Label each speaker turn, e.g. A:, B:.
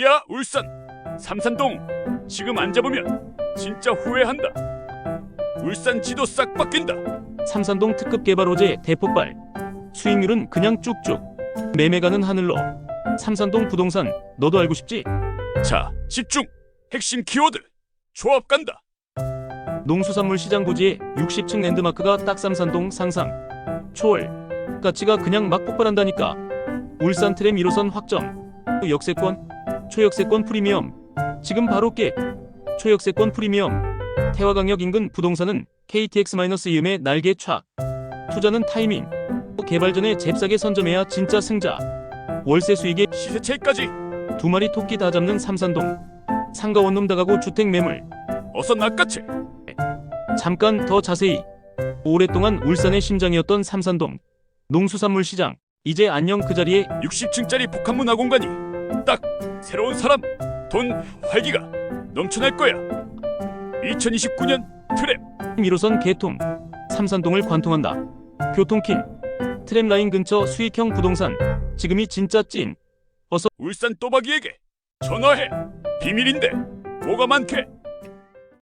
A: 야 울산 삼산동 지금 안 잡으면 진짜 후회한다 울산 지도 싹 바뀐다
B: 삼산동 특급 개발 호재 대폭발. 수익률은 그냥 쭉쭉. 매매가는 하늘로. 삼산동 부동산 너도 알고 싶지?
A: 자 집중 핵심 키워드 조합 간다
B: 농수산물 시장 부지에 60층 랜드마크가 딱 삼산동 상상. 초월. 가치가 그냥 막 폭발한다니까. 울산 트램 1호선 확정. 역세권. 초역세권 프리미엄. 지금 바로 깨. 초역세권 프리미엄. 태화강역 인근 부동산은 KTX-이음의 날개 촥. 투자는 타이밍. 개발 전에 잽싸게 선점해야 진짜 승자. 월세 수익에
A: 시세 차이까지
B: 두 마리 토끼 다 잡는 삼산동. 상가 원룸 다가구 주택 매물.
A: 어서 낚아채
B: 잠깐 더 자세히. 오랫동안 울산의 심장이었던 삼산동. 농수산물 시장. 이제 안녕 그 자리에
A: 60층짜리 복합문 아공간이 딱 새로운 사람 돈 활기가 넘쳐날 거야 2029년 트랩
B: 1호선 개통. 삼산동을 관통한다. 교통킨. 트램라인 근처 수익형 부동산. 지금이 진짜 찐.
A: 울산 또박이에게 전화해 비밀인데 뭐가 많게